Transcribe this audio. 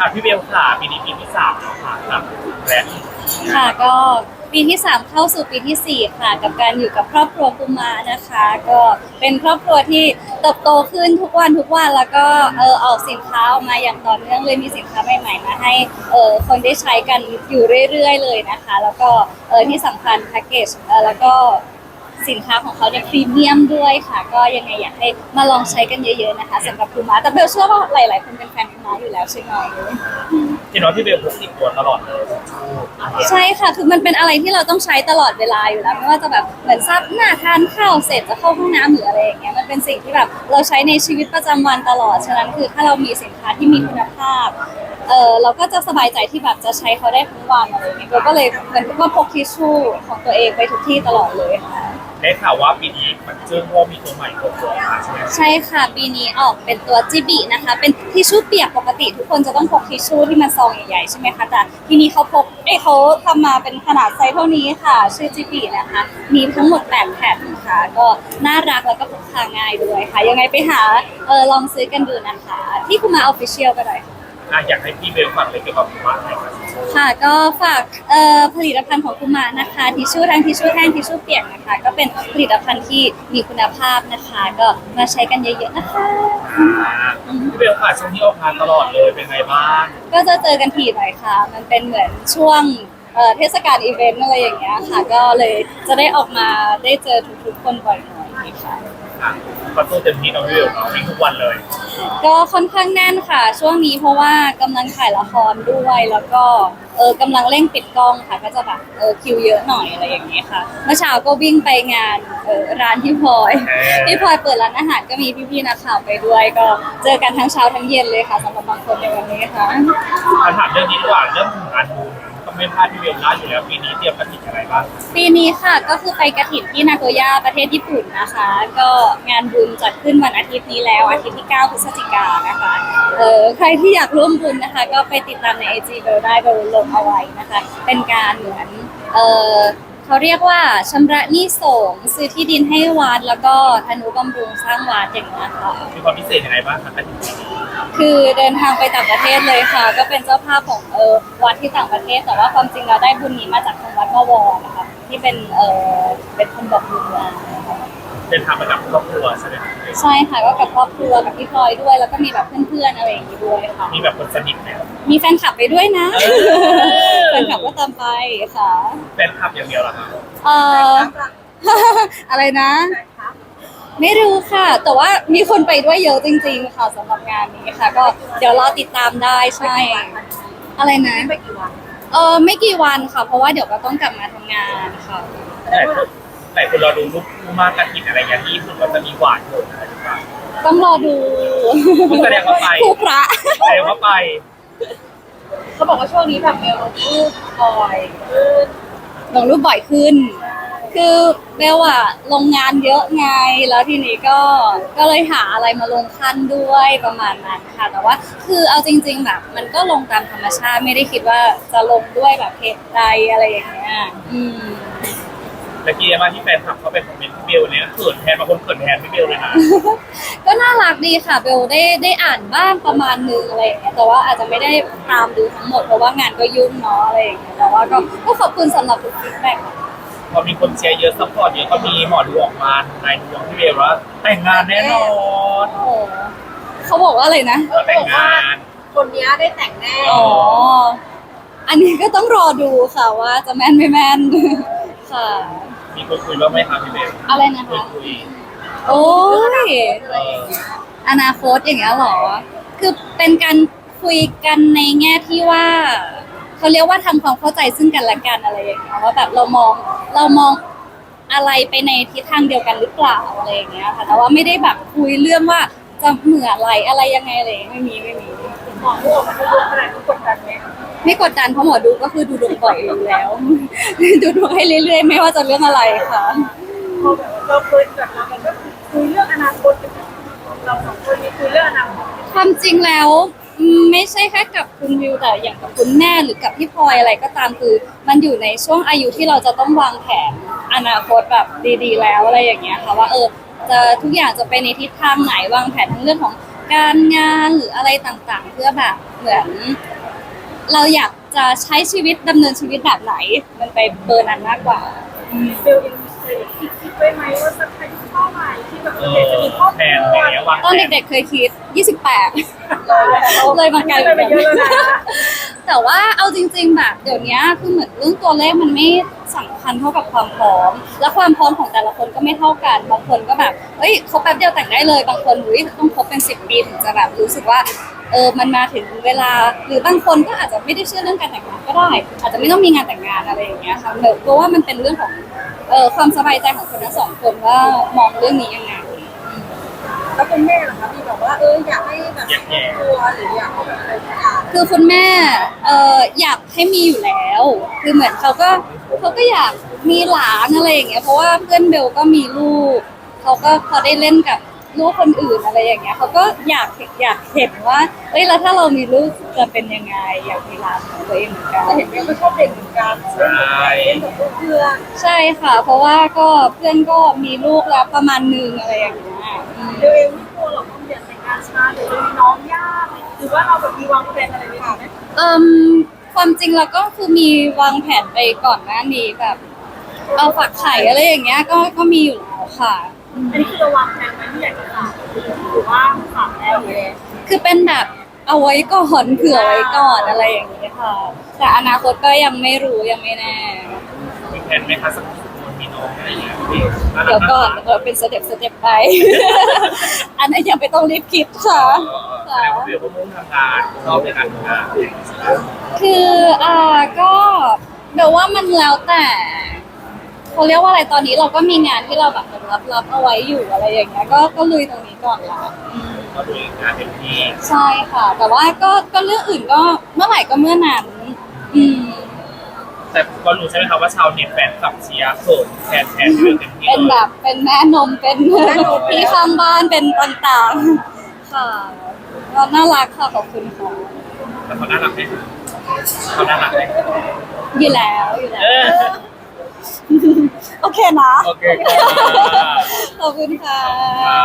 อะพี่เบลค่ะปีนี้ปีที่สามแล้วค่ะกับแบรนด์ค่ะก็ปีที่ 3 เข้าสู่ปีทีสี่ 4 ค่ะ กับการอยู่กับครอบครัวกุมานะคะ ก็เป็นครอบครัวที่เติบโตขึ้นทุกวันทุกวันแล้วก็เออออกสินค้าออกมาอย่างต่อเนื่องเลยมีสินค้าใหม่ๆมาให้เออคนได้ใช้กันอยู่เรื่อยๆเลยนะคะ แล้วก็เออที่สำคัญแพ็กเกจเออแล้วก็ สินค้าของเขาเนี่ยพรีเมียมด้วยค่ะ ก็ยังไงอยากให้มาลองใช้กันเยอะๆนะคะสำหรับคูมาแต่เบลเชื่อว่าหลายๆคนเป็นแฟนคูมาอยู่แล้วใช่ไหมเห็นว่าพี่เบลพกติดตัวตลอดเลยใช่ค่ะคือมันเป็นอะไรที่เราต้องใช้ตลอดเวลาอยู่แล้วไม่ว่าจะแบบเหมือนซับหน้าทานข้าวเสร็จจะเข้าห้องน้ำหรืออะไรอย่างเงี้ยมันเป็นสิ่งที่แบบเราใช้ในชีวิตประจำวันตลอดฉะนั้นคือถ้าเรามีสินค้าที่มีคุณภาพเออเราก็จะสบายใจที่แบบจะใช้เขาได้ทั้งวันอะไรอย่างเงี้ยเราก็เลยเหมือนว่าพกทิชชู่ของตัวเองไปทุกที่ตลอดเลยค่ะ ได้ข่าวว่าปีนี้มันเชื่องว่ามีตัวใหม่ตัวตัวมาใช่ไหมใช่ค่ะ ปีนี้ออกเป็นตัวจิบินะคะ เป็นทิชชู่เปียกปกติทุกคนจะต้องพกทิชชู่ที่มันซองใหญ่ๆใช่ไหมคะแต่ทีนี้เขาพกเอ้ยเขาทำมาเป็นขนาดไซส์เท่านี้ค่ะ ชื่อจิบินะคะ มีทั้งหมด8แผ่นค่ะ ก็น่ารักแล้วก็พกพาง่ายด้วยค่ะ ยังไงไปหาเออลองซื้อกันดูนะคะ ที่คุมาออฟฟิเชียลก็ได้ค่ะอะอยากให้พี่เบลฝากอะไรเกี่ยวกับว่าอะไรครับ ค่ะก็ฝากเอ่อผลิตภัณฑ์ของคุมานะคะทิชชู่ทั้งทิชชู่แห้งทิชชู่เปียกนะคะ ก็เป็นผลิตภัณฑ์ที่มีคุณภาพนะคะ ก็มาใช้กันเยอะๆนะคะอ่าพี่เบลค่ะช่วงนี้ออกงานตลอดเลยเป็นไงบ้าง ก็จะเจอกันทีหน่อยค่ะ มันเป็นเหมือนช่วงเอ่อเทศกาลอีเวนต์อะไรอย่างเงี้ยค่ะ ก็เลยจะได้ออกมาได้เจอทุกๆคนบ่อยหน่อย ค่ะอะก็สู้เต็มที่น้องพี่เบลเนาะวิ่งทุกวันเลย ก็ค่อนข้างแน่นค่ะ ช่วงนี้เพราะว่ากำลังถ่ายละครด้วยแล้วก็เออกำลังเร่งปิดกล้องค่ะ ก็จะแบบเออคิวเยอะหน่อยอะไรอย่างเงี้ยค่ะ เมื่อเช้าก็วิ่งไปงานเออร้านพี่พลอยเออ พี่พลอยเปิดร้านอาหารก็มีพี่ๆนักข่าวไปด้วย ก็เจอกันทั้งเช้าทั้งเย็นเลยค่ะสำหรับบางคนในวันนี้ค่ะมาถามเรื่องนี้ดีกว่าเรื่องของงานบุญก็ ไม่พลาดที่เบลได้อยู่แล้วปีนี้เตรียมกระถิ่นอะไรบ้างปีนี้ค่ะก็คือไปกระถิ่นที่นาโกย่าประเทศญี่ปุ่นนะคะ ก็งานบุญจัดขึ้นวันอาทิตย์นี้แล้วอาทิตย์ที่ 9 พฤศจิกายนนะคะเออใครที่อยากร่วมบุญนะคะ ก็ไปติดตามในไอจีเบลได้เบลลงเอาไว้นะคะ เป็นการเหมือนเออ เขาเรียกว่าชำระหนี้สงฆ์ซื้อที่ดินให้วัดแล้วก็อนุบำรุงสร้างวัดอย่างนี้ยค่ะ มีความพิเศษยังไงบ้างคะกระถิ่นปีนี้คือเดินทางไปต่างประเทศเลยค่ะ ก็เป็นเจ้าภาพของเออวัดที่ต่างประเทศ แต่ว่าความจริงเราได้บุญนี้มาจากทางวัดมวนะคะที่เป็นเออเป็นคนบอกบุญมา เดินทางมากับครอบครัวใช่ไหมคะใช่ค่ะก็กับครอบครัวกับพี่พลอยด้วย แล้วก็มีแบบเพื่อนๆอะไรอย่างนี้ด้วยค่ะ มีแบบคนสนิทไหมมีแฟนคลับไปด้วยนะเออแฟนคลับก็ตามไปค่ะแฟนคลับอย่างเดียวเหรอคะเอ่อ อะไรนะ ไม่รู้ค่ะ แต่ว่ามีคนไปด้วยเยอะจริง ๆ ค่ะสำหรับงานนี้ค่ะ ก็เดี๋ยวรอติดตามได้ใช่ อะไรนะไม่กี่วันเออไม่กี่วันค่ะ เพราะว่าเดี๋ยวก็ต้องกลับมาทำงานค่ะ หลายคน หลายคนรอดูรูปคู่มากกระถิ่นอะไรอย่างที่ญี่ปุ่นว่าจะมีหวานโหดอะไรหรือเปล่าต้องรอดูแสดงว่าไปคู่พระแสดงว่าไป เขาบอกว่าช่วงนี้แบบเมลลงรูปบ่อยขึ้นลงรูปบ่อยขึ้น คือเบลอะลงงานเยอะไง แล้วทีนี้ก็ ก็เลยหาอะไรมาลงขั้นด้วยประมาณนั้นค่ะ แต่ว่า คือเอาจริง ๆ แบบ มันก็ลงตามธรรมชาติไม่ได้คิดว่าจะลงด้วยแบบเพจใดอะไรอย่างเงี้ย อืม เมื่อกี้มาที่แฟนคลับเขาไปคอมเมนต์พี่เบลเนี่ยเขินแทนบางคนเขินแทนพี่เบลเลยนะก็น่ารักดีค่ะเบลได้ได้อ่านบ้างประมาณนึงอะไรอย่างเงี้ยแต่ว่าอาจจะไม่ได้ตามดูทั้งหมดเพราะว่างานก็ยุ่งเนาะอะไรอย่างเงี้ยแต่ว่าก็ก็ขอบคุณสำหรับทุกฟีดแบ็กพอมีคนเชียร์เยอะซัพพอร์ตเยอะก็มีหมอดูออกมาในดวงพี่เบลว่าแต่งงานแน่นอนโอ้โหเขาบอกว่าอะไรนะก็แต่งงานคนเนี้ยได้แต่งแน่อ๋ออันนี้ก็ต้องรอดูค่ะว่าจะแม่นไม่แม่นค่ะ มีคนคุยบ้างไหมครับพี่เบลอะไรนะคุยคะ คุยโอ้ย เอออนาคตอย่างเงี้ยเหรอ คือเป็นการคุยกันในแง่ที่ว่าเขาเรียกว่าทำความเข้าใจซึ่งกันและกันอะไรอย่างเงี้ยว่าแบบเรามองเรามองอะไรไปในทิศทางเดียวกันหรือเปล่าอะไรอย่างเงี้ยค่ะ แต่ว่าไม่ได้แบบคุยเรื่องว่าจะเหมืออะไรอะไรยังไงอะไรอย่างเงี้ยไม่มีไม่มี มอพูดออกมาพูดขนาดนี้กดดันไหมไม่กดดันเพราะหมอดูก็คือดูดวงบ่อยอยู่แล้ว ดูดวงให้เรื่อยๆ ไม่ว่าจะเรื่องอะไรค่ะ พอแบบเราเคยแบบเรามันก็คุยเรื่องอนาคตกันเราสองคนนี้คุยเรื่องอนาคตความจริงแล้วอืมไม่ใช่แค่กับคุณวิวแต่อย่างกับคุณแม่หรือกับพี่พลอยอะไรก็ตามคือ มันอยู่ในช่วงอายุที่เราจะต้องวางแผนอนาคตแบบดีๆ แล้วอะไรอย่างเงี้ยค่ะว่าเออจะทุกอย่างจะไปในทิศทางไหนวางแผนทั้งเรื่องของ การงานหรืออะไรต่างๆ เพื่อแบบเหมือน เราอยากจะใช้ชีวิตดำเนินชีวิตแบบไหน มันไปเบอร์นั้นมากกว่า เบลเองเคยคิดคิดไว้ไหมว่าสักครั้งเท่าไหร่ที่แบบเอเด็กจะอมีครอบคแผรันวอะไรเงี้ยวาง ตอนแผนเด็กๆเคยคิด 28 เลยมาไกลไปเยอะแล้วนะ แต่ว่าเอาจริง ๆ แบบเดี๋ยวนี้คือเหมือนเรื่องตัวเลขมันไม่สำคัญเท่ากับความพร้อม และความพร้อมของแต่ละคนก็ไม่เท่ากันบางคนก็แบบเฮ้ยคบแป๊บเดียวแต่งได้เลย บางคนอุ้ยต้องคบเป็นสิบปีถึงจะแบบรู้สึกว่าเออมันมาถึงเวลาหรือบางคนก็อาจจะไม่ได้เชื่อเรื่องการแต่งงานก็ได้ อาจจะไม่ต้องมีงานแต่งงานอะไรอย่างเงี้ยค่ะเพราะว่ามันเป็นเรื่องของเออความสบายใจของคนทั้งสองคนว่ามองเรื่องนี้ยังไง แล้วคุณแม่ล่ะคะมีแบบว่าเอออยากให้แบบครอบครัวหรืออยากให้แบบอะไรสักอย่างคือคุณแม่เอออยากให้มีอยู่แล้ว คือเหมือนเขาก็เขาก็อยากมีหลานอะไรอย่างเงี้ยเพราะว่าเพื่อนเบลก็มีลูกเขาก็พอได้เล่นกับลูกคนอื่นอะไรอย่างเงี้ยเขาก็อยากอยากเห็นว่าเอ้ยแล้วถ้าเรามีลูกจะเป็นยังไงอยากมีหลานของตัวเองเหมือนกัน แต่เห็นเบลก็ชอบเด็กเหมือนกันเล่นกับเพื่อนใช่ค่ะ เพราะว่าก็เพื่อนก็มีลูกแล้วประมาณนึงอะไรอย่างเงี้ยอืมเบลเองไม่กลัวหรอกว่าอยากแต่งงานช้าเดี๋ยวจะมีน้องยากหรือว่าเราแบบมีวางแผนอะไรไว้ไหมเอ่มความจริงเราก็คือมีวางแผนไปก่อนหน้านี้แบบ เอาฝักไข่อะไรอย่างเงี้ยก็ก็มีอยู่แล้วค่ะ อันนี้คือเราวางแผนไว้ที่อยากจะทำหรือว่าทำแล้วเลย คือเป็นแบบเอาไว้ก่อนเผื่อไว้ก่อนอะไรอย่างเงี้ยค่ะ แต่อนาคตก็ยังไม่รู้ยังไม่แน่ มีแผนไหมคะสัก คนมีน้องอะไรอย่างเงี้ยพี่เดี๋ยวก่อนเดี๋ยวเป็นสเต็ปสเต็ปไป อันนั้นยังไม่ต้องรีบคิดค่ะแสดงว่าเดี๋ยวก็มุ่งทำงานชอบในการทำงานคืออ่าก็เดี๋ยวว่ามันแล้วแต่เขาเรียกว่าอะไรตอนนี้เราก็มีงานที่เราแบบรับรับเอาไว้อยู่อะไรอย่างเงี้ยก็ก็ลุยตรงนี้ก่อนละอืมก็ดูงานเต็มที่ใช่ค่ะ แต่ว่าก็ก็เรื่องอื่นก็เมื่อไหร่ก็เมื่อนั้นอืม แต่ก็รู้ใช่ไหมครับว่าชาวเน็ตแฟนคลับเชียร์เขินแทนแทนที่เต็มที่เป็นเลแบยบเป็นแม่นมเป็นพี่ข้างบ้านเป็นต่างๆ ค่ะก็น่ารักค่ะขอบคุณค่ะแต่เขาน่ารักไหมเขาน่ารักไหมอยู่แล้วอยู่เอแล้วอโอเคนะ โอเคค่ะขอบคุณค่ะค่ะ